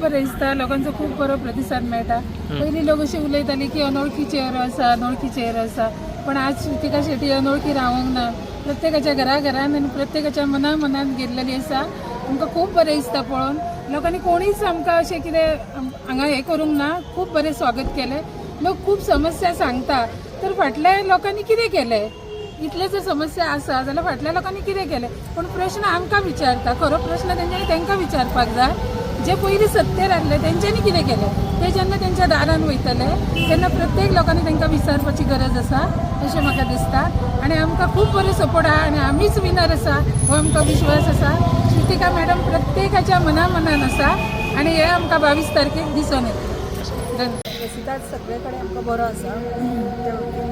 बरें दिसता लोकांचो खूब बरो प्रतिसाद मेळटा पयलीं लोक अशी उलयताली की अनोळखी चेहरो आसा अनोळखी चेहरो आसा पण आज श्रुतिका शेट्टी अनोळखी रावंक ना. प्रत्येकाच्या घरा घरान आनी प्रत्येकाच्या मना मनान गेल्लेली आसा आमकां खूब बरें दिसता पळोवन. लोकांनी कोणीच आमकां अशें कितें हांगा हें करूंक ना. खूब बरें स्वागत केलें. लोक खूब समस्या सांगता. तर फाटल्या लोकांनी कितें केलें? इतले जर समस्या आसा जाल्यार फाटल्या लोकांनी कितें केलें? पूण प्रश्न आमकां विचारता. खरो प्रश्न तेंच्यांनी तांकां विचारपाक जाय. जे पयलीं सत्तेर आसले तेंच्यांनी कितें केलें? ते जेन्ना तेंच्या दारान वयतले तेन्ना प्रत्येक लोकांनी तांकां विचारपाची गरज आसा अशें म्हाका दिसता आनी आमकां खूब बरो सपोर्ट आहा आनी आमीच विनर आसा हो आमकां विश्वास आसा श्रुतिका मॅडम प्रत्येकाच्या मना मनान आसा आनी हे आमकां बावीस तारखेक दिसून येता. धन्यवाद. सगळे कडेन आमकां बरो आसा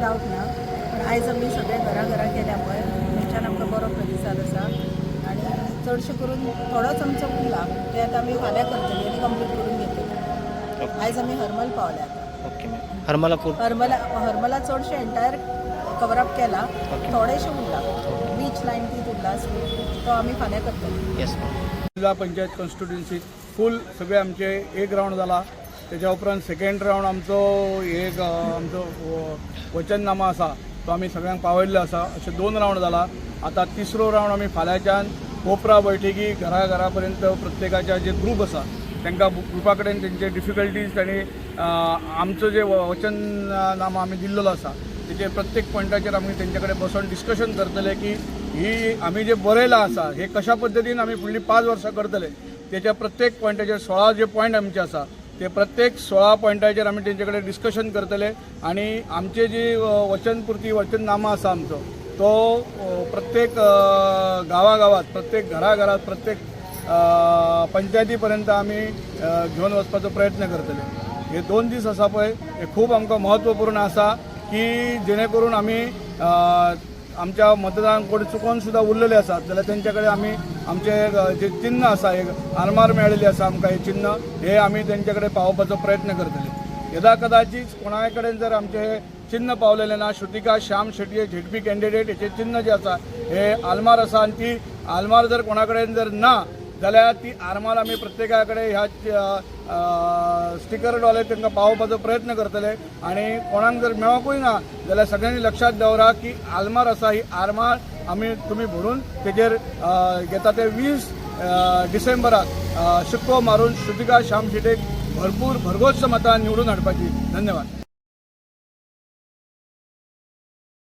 डावट ना. पण आयज आमी सगळे घरा घरा केल्या पळय थंयच्यान आमकां बरो प्रतिसाद आसा आनी चडशे करून थोडोच आमचो उरला ते आतां आमी फाल्यां करतली आनी कंप्लीट करून घेतली आयज आमी हरमल पावले आतां. ओके हरमला पूर हरमला हरमला चडशे एंटायर कवरअप केला थोडेशे उरला. बीच लायन ती उरला तो आमी फाल्यां करतली येस मॅम जिल्हा पंचायत कॉन्स्टिट्युन्सी फूल सगळे आमचे एक राऊंड जाला त्याच्या उपरांत सेकंड राऊंड आमचो एक आमचो वचननामा आसा तो आमी सगळ्यांक पावयल्लो आसा अशे दोन राऊंड जाला आता तिसरो राऊंड आमी फाल्यांच्यान कोपरा बैठकी घरा घरा पर्यंत प्रत्येकाच्या जे ग्रुप आसा त्यांना ग्रुपा कडेन तेंचे डिफिकल्टीज तांणी आमचं आमचो जे वचननामा आमी दिल्लेलो आसा त्याचे प्रत्येक पॉयंटाचेर आमी तेंचे कडेन बसून डिस्कशन करतले की ही आमी जे बरयलां आसा हे कशा पद्दतीन आमी फुडलीं पांच वर्सां करतले तेच्या प्रत्येक पॉयंटाचेर सोळा जे पॉयंट आमचे आसा ते प्रत्येक सोळा पॉयंटाचेर आमी तेंचे कडेन डिस्कशन करतले आनी आमचे जी अ, वचनपुर्ती वचननामा आसा आमचो तो प्रत्येक गावागावात प्रत्येक घराघरात प्रत्येक पंचायतीपर्यंत पंचायती पर्यंत आमी घेवन वचपाचो प्रयत्न करतले हे दोन दीस आसा पळय हे खूब आमकां म्हत्वपूर्ण आसा की जेणे करून आमी आमच्या मतदान कोण चुकून सुद्दां उरलेले आसात जाल्यार तेंचे कडेन आमी आमचे जे चिन्ह आसा एक आरमार मेळिल्लें आसा आमकां हे चिन्ह हे आमी तेंचे कडेन पावोवपाचो प्रयत्न करतले यदा कदाचित कोणाय कडेन जर आमचे चिन्ह पावलेले ना श्रुतिका श्याम शेट्टी हे झेडपी कॅन्डिडेट हेचे चिन्ह जे आसा हे आलमार आसा आनी ती आलमार जर कोणा कडेन जर ना जाल्यार ती आरमार आमी प्रत्येका कडेन ह्या स्टिकर डॉले तांकां पावोवपाचो प्रयत्न करतले. आनी कोणाक जर मेळोकूय ना जाल्यार सगळ्यांनी लक्षात दवरा की आलमार आसा ही आरमार आमी तुमी भरून तेजेर घेता. ते वीस डिसेंबराक शिक्को मारून श्रुतिका श्याम शेटेक भरपूर भरघोस मतां निवडून हाडपाची. धन्यवाद.